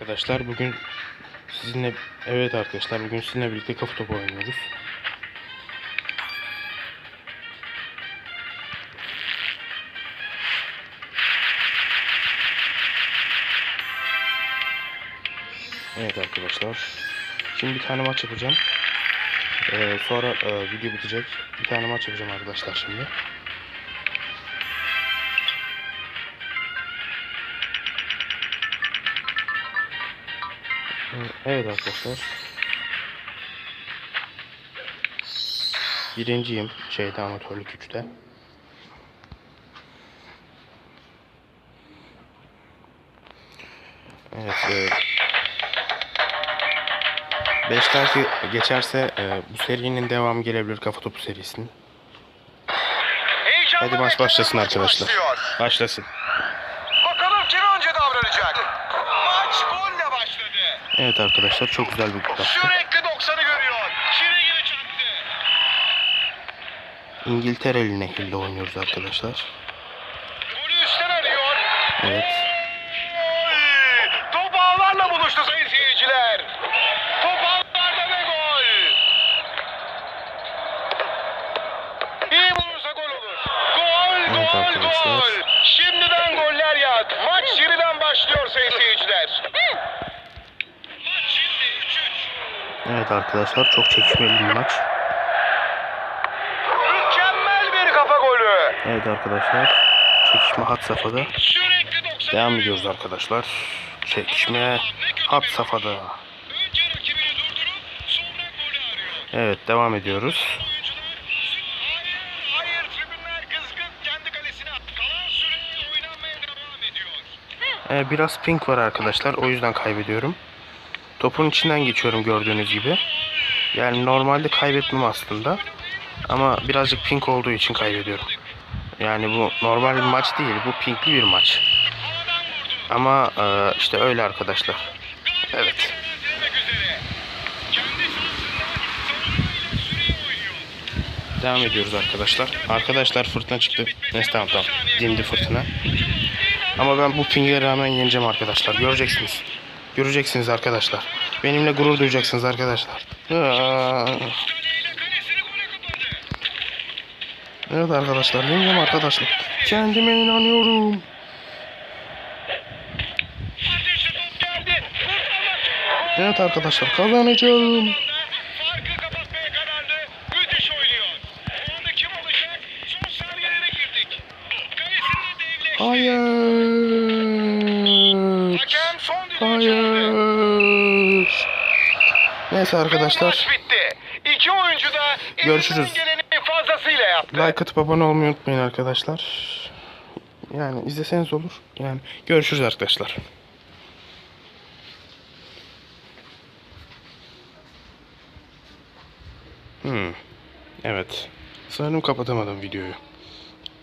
Arkadaşlar bugün sizinle evet arkadaşlar bugün sizinle birlikte kafa topu oynuyoruz. Evet arkadaşlar. Şimdi bir tane maç yapacağım. Ee, sonra e, video bitecek. Bir tane maç yapacağım arkadaşlar şimdi. Evet arkadaşlar. Birinciyim şeyde amatörlük 3'te. Evet. E, 5 like geçerse e, bu serinin devamı gelebilir kafa topu serisinin. Hadi maç başlasın arkadaşlar. Başlasın. Evet arkadaşlar çok güzel bir gol attı. Sürekli 90'ı görüyor. Çile gibi çaktı. İngiltereli nehirle oynuyoruz arkadaşlar. Golü üstten arıyor. Evet. Top ağlarla buluştu sayın seyirciler. Top ağlarda ve gol. İyi vurursa gol olur. Gol, Evet gol, gol. Şimdiden goller yağdı. Maç yeniden başlıyor sayın seyirciler. Maç şimdi 3-3. Evet arkadaşlar çok çekişmeli bir maç. Mükemmel bir kafa golü. Evet arkadaşlar. Çekişme hat safhada. Sürekli 90. Devam ediyoruz arkadaşlar. Çekişme hat safhada. Evet devam ediyoruz. Ee, biraz pink var arkadaşlar. O yüzden kaybediyorum. Topun içinden geçiyorum gördüğünüz gibi. Yani normalde kaybetmem aslında. Ama birazcık pink olduğu için kaybediyorum. Yani bu normal bir maç değil. Bu pinkli bir maç. Ama e, işte öyle arkadaşlar. Evet. Devam ediyoruz arkadaşlar. Arkadaşlar fırtına çıktı. Neyse tamam tamam. Dindi fırtına. Ama ben bu pinge rağmen yeneceğim arkadaşlar. Göreceksiniz. Göreceksiniz arkadaşlar. Benimle gurur duyacaksınız arkadaşlar. Evet arkadaşlar yeneceğim arkadaşlar. Kendime inanıyorum. Evet arkadaşlar kazanacağım. Farkı Hakem son düdüğü. Hayır. Neyse arkadaşlar. Bitti. İki oyuncu da Görüşürüz. gelenin fazlasıyla yaptı. Like atıp abone olmayı unutmayın arkadaşlar. Yani izleseniz olur. Yani görüşürüz arkadaşlar. Hmm. Evet. Sanırım kapatamadım videoyu.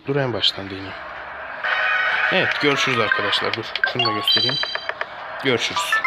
Dur en baştan deneyeyim. Evet görüşürüz arkadaşlar. Dur şunu da göstereyim. Görüşürüz.